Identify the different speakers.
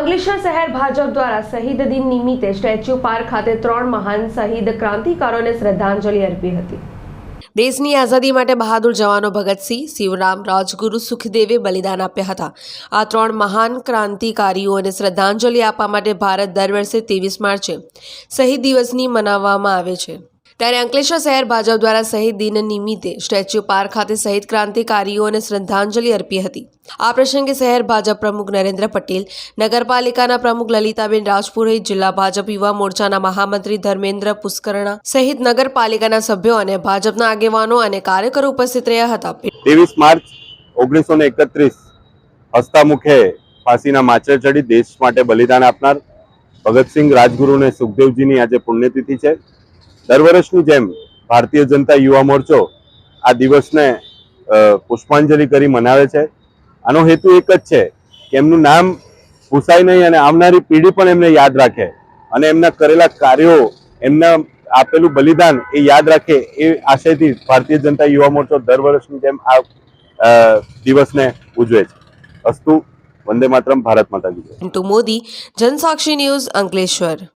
Speaker 1: અંકલેશ્વર શહેર ભાજપ દ્વારા શહીદ દિન નિમિત્તે સ્ટેચ્યુ પાર્ક ખાતે ત્રણ મહાન શહીદ ક્રાંતિકારોને શ્રદ્ધાંજલિ અર્પી હતી. દેશની આઝાદી માટે બહાદુર જવાનો ભગતસિંહ, શિવરામ રાજગુરુ સુખદેવે બલિદાન આપ્યા હતા. આ ત્રણ મહાન ક્રાંતિકારીઓને શ્રદ્ધાંજલિ આપવા માટે ભારત દર વર્ષે ત્રેવીસ માર્ચે શહીદ દિવસની મનાવવામાં આવે છે. ત્યારે અંકલેશ્વર શહેર ભાજપ દ્વારા શહીદ દિન નિમિત્તે સ્ટેચ્યુ પાર્ક ખાતે શહીદ ક્રાંતિકારીઓને શ્રદ્ધાંજલિ અર્પી હતી. આ પ્રસંગે શહેર ભાજપ પ્રમુખ નરેન્દ્ર પટેલ, નગરપાલિકાના પ્રમુખ લલિતાબેન રાજપુરોહિત જિલ્લા ભાજપ યુવા મોરચાના મહામંત્રી ધર્મેન્દ્ર પુષ્કરણા સહિત નગરપાલિકાના સભ્યો અને ભાજપના આગેવાનો અને કાર્યકરો ઉપસ્થિત રહ્યા હતા.
Speaker 2: ત્રેવીસ માર્ચ ઓગણીસો ને એકત્રીસ હસ્તામુખે ફાંસીના માચર ચડી દેશ માટે બલિદાન આપનાર ભગતસિંહ રાજગુરુ અને સુખદેવજીની આજે પુણ્યતિથિ છે. દર વર્ષની જેમ ભારતીય જનતા યુવા મોરચો આ દિવસને પુષ્પાંજલિ કરી મનાવે છે. આનો હેતુ એક જ છે કે એમનું નામ ભૂસાય નહીં અને આવનારી પેઢી પણ એમને યાદ રાખે અને એમના કરેલા કાર્યો, એમના આપેલું બલિદાન એ યાદ રાખે એ આશયથી ભારતીય જનતા યુવા મોરચો દર વર્ષની જેમ આ દિવસને ઉજવે છે. અસ્તુ, વંદે માતરમ, ભારત માતા કી જય.
Speaker 1: મોદી, જનસાક્ષી ન્યૂઝ અંકલેશ્વર.